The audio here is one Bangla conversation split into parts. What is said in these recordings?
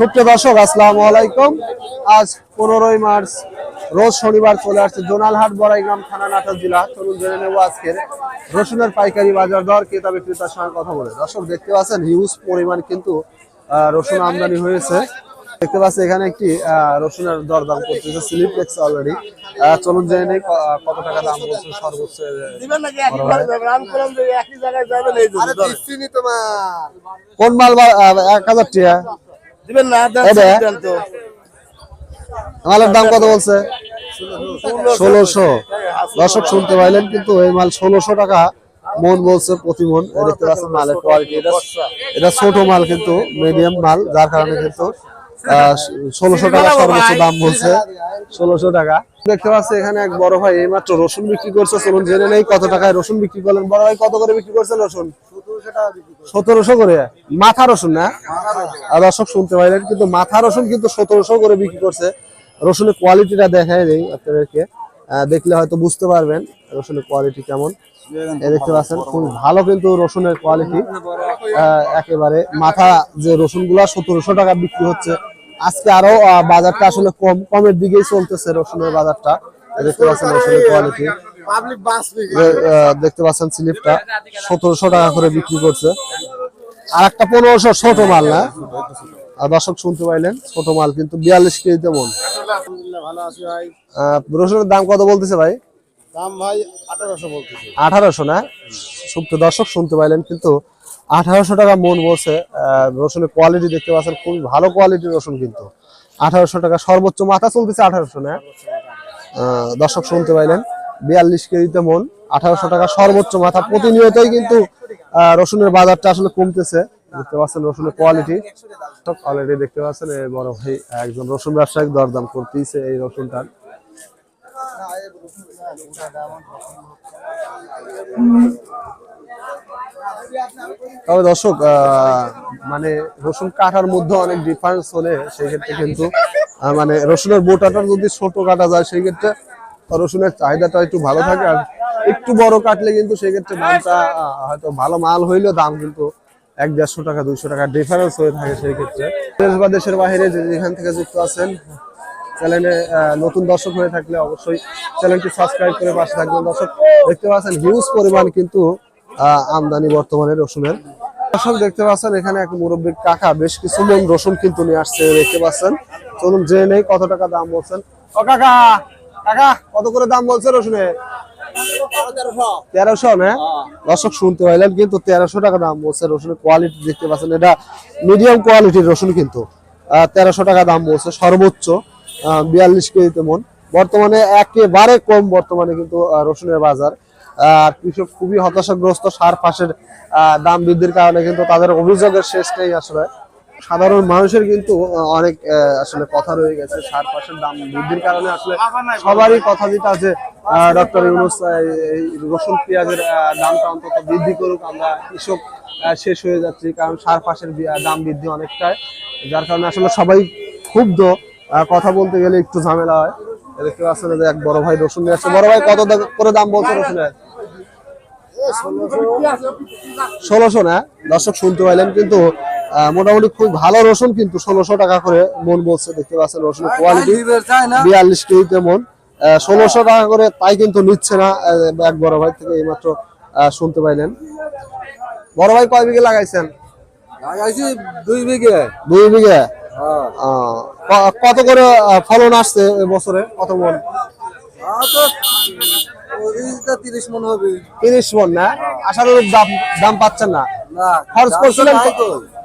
সুপ্রিয় দর্শক আসসালামু আলাইকুম। আজ পনেরোই মার্চ রোজ শনিবার চলে আসছে জোনালহাট বড়াইগ্রাম থানা নাটক জেলা। চলুন জেনে নেব আজকের রসুনের পাইকারি বাজার দর ক্রেতা বিক্রেতার সঙ্গে কথা বলে। দর্শক দেখতে পাচ্ছেন হিউজ পরিমাণ কিন্তু আহ, রসুন আমদানি হয়েছে। দেখতে পাচ্ছি এখানে একটি আহ, রসুনের দরদাম করতেছে স্লিপ লেগছে অলরেডি চলুন জেনে নেই কত টাকা দাম বলছে সর্বোচ্চ। কোন মাল বা- এক হাজার টাকা? দিবেন না দেন, দেন তো। মালের দাম কত বলছে? ষোলোশো। দর্শক শুনতে পাইলেন কিন্তু এই মাল ষোলোশো টাকা। মন বলছে প্রতি মন। দেখতে পাচ্ছেন মালের কোয়ালিটি এটা এটা ছোট মাল কিন্তু মিডিয়াম মাল যার কারণে কিন্তু ষোলোশো টাকা সর্বোচ্চ দাম বলছে। ষোলোশো টাকা। দেখতে পাচ্ছি এখানে এক বড় ভাই এইমাত্র রসুন বিক্রি করছে। চলুন জেনে নেই কত টাকায় রসুন বিক্রি করলেন। বড় ভাই কত করে বিক্রি করছেন রসুন? সতেরোশো করে? মাথা রসুন না? দর্শক শুনতে পাইলেন, কিন্তু মাথা রসুন কিন্তু সতেরোশো করে বিক্রি করছে। রসুনের কোয়ালিটিটা দেখাই নেই আপনাদেরকে। দেখলে হয়তো বুঝতে পারবেন রসুনের কোয়ালিটি কেমন। দেখতে পাচ্ছেন, খুব ভালো কিন্তু রসুনের কোয়ালিটি একেবারে মাথা যে রসুনগুলা সতেরোশো টাকা বিক্রি হচ্ছে। আজকে আরও বাজারটা আসলে কম, কমের দিকেই চলতেছে রসুনের বাজারটা। দেখতে পাচ্ছেন রসুনের কোয়ালিটি দেখতে পাচ্ছেন স্লিপটা। সতেরোশো টাকা করে বিক্রি করছে। আর একটা পনেরোশো ছোট মাল না? আর দর্শক শুনতে পাইলেন ছোট মাল কিন্তু বিয়াল্লিশ কেজিতে মন। রসুনের দাম কত বলতেছে ভাই? দাম ভাই আঠারোশো বলতেছি। আঠারোশো না? সুপ্ত দর্শক শুনতে পাইলেন কিন্তু আঠারোশো টাকা মন বলছে। রসুনের কোয়ালিটি দেখতে পাচ্ছেন খুবই ভালো কোয়ালিটির রসুন কিন্তু। আঠারোশো টাকা সর্বোচ্চ মাথা চলতেছে আঠারোশো না? দর্শক শুনতে পাইলেন। বিয়াল্লিশ কেজিতে মন, আঠারোশো টাকা সর্বোচ্চ মাথা। প্রতিনিয়তই কিন্তু রসুনের বাজারটা আসলে কমতেছে। দেখতে পাচ্ছেন রসুনের কোয়ালিটি অলরেডি দেখতে পাচ্ছেন এই বড় ভাই, একজন রসুন ব্যবসায়িক দরদাম করতেইছে এই রসুনটার তবে দর্শক মানে রসুন কাটার মধ্যে অনেক ডিফারেন্স হলে, সেই ক্ষেত্রে কিন্তু মানে রসুনের বোটাটা যদি ছোট কাটা যায়, সেই ক্ষেত্রে রসুনের চাহিদাটা একটু ভালো থাকে আর একটু বড় কাটলে কিন্তু সেই ক্ষেত্রে দামটা হয়তো ভালো মাল হইলেও দাম কিন্তু এক দেড়শো টাকা, দুইশো টাকা ডিফারেন্স হয়ে থাকে সেই ক্ষেত্রে। দেশ বা দেশের বাইরে যেখান থেকে যুক্ত আছেন, চ্যানেলে নতুন দর্শক হয়ে থাকলে অবশ্যই চ্যানেলটি সাবস্ক্রাইব করে পাশে থাকবেন। দর্শক, দেখতে পাচ্ছেন হিউজ পরিমাণ কিন্তু আমদানি বর্তমানে রসুনের। দর্শক, দেখতে পাচ্ছেন এখানে এক মুরব্বীর কাকা, বেশ কিছু মন রসুন কিন্তু নিয়ে আসছে, দেখতে পাচ্ছেন। চলুন জেনে নেই কত টাকা দাম বলছেন। ও কাকা! কাকা কত করে দাম বলছে রসুনের? তেরোশো না? দর্শক শুনতে পাইলেন কিন্তু তেরোশো টাকা দাম বলছে রসুনের কোয়ালিটি দেখতে পাচ্ছেন। এটা মিডিয়াম কোয়ালিটির রসুন কিন্তু। তেরোশো টাকা দাম বলছে সর্বোচ্চ বিয়াল্লিশ কেজিতে মন। বর্তমানে একেবারে কম বর্তমানে কিন্তু রসুনের বাজার। আর কৃষক খুবই হতাশাগ্রস্ত সার ফাঁসের আহ, দাম বৃদ্ধির কারণে কিন্তু তাদের অভিযোগের শেষ নেই আসলে। সাধারণ মানুষের কিন্তু অনেক আসলে কথা রয়ে গেছে। সার পাশের দাম বৃদ্ধির কারণে আসলে সবারই কথা যেটা আছে ডক্টর ইউনুস রসুন পেঁয়াজের দামটা অন্তত বৃদ্ধি করুক, আমরা কৃষক শেষ হয়ে যাচ্ছি, কারণ সার পাশের দাম বৃদ্ধি অনেকটাই, যার কারণে আসলে সবাই ক্ষুব্ধ। কথা বলতে গেলে একটু ঝামেলা হয়। দেখতে পাচ্ছেন যে এক বড় ভাই রসুন নিয়ে আসছে। বড় ভাই, কত করে দাম বলছে রসুনের ষোলোশো না? দর্শক শুনতে পাইলেন কিন্তু মোটামুটি খুব ভালো রসুন কিন্তু ষোলোশো টাকা করে মন বলছে দেখতে পাচ্ছেন রসুনের কোয়ালিটি বিয়াল্লিশ কেজিতে মন। ষোলোশো টাকা করে তাই কিন্তু নিচ্ছে না এক বড় ভাই থেকে এইমাত্র শুনতে পাইলেন। বড় ভাই কয় বিঘে লাগাইছেন? লাগাইছি দুই বিঘে। দুই বিঘে? আহ, কত করে ফলন আসছে বছরে কত মন? তিরিশ মন হবে। তিরিশ মন না? আসার দাম দাম পাচ্ছেন না। খরচ করছিলেন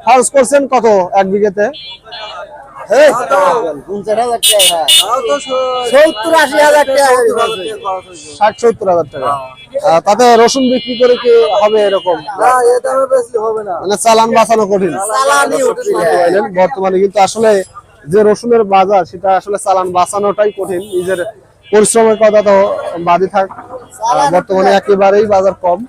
খরচ করছেন কত এক বিঘেতে? ষাট সত্তর হাজার টাকা। তাতে রসুন বিক্রি করে কি হবে এরকম? না এটা বেশি হবে না। মানে চালান বাঁচানো কঠিন। বর্তমানে কিন্তু আসলে যে রসুনের বাজার সেটা আসলে চালান বাঁচানোটাই কঠিন। নিজের পরিশ্রমের কথা তো বাদই থাক। বর্তমানে একেবারেই বাজার কম।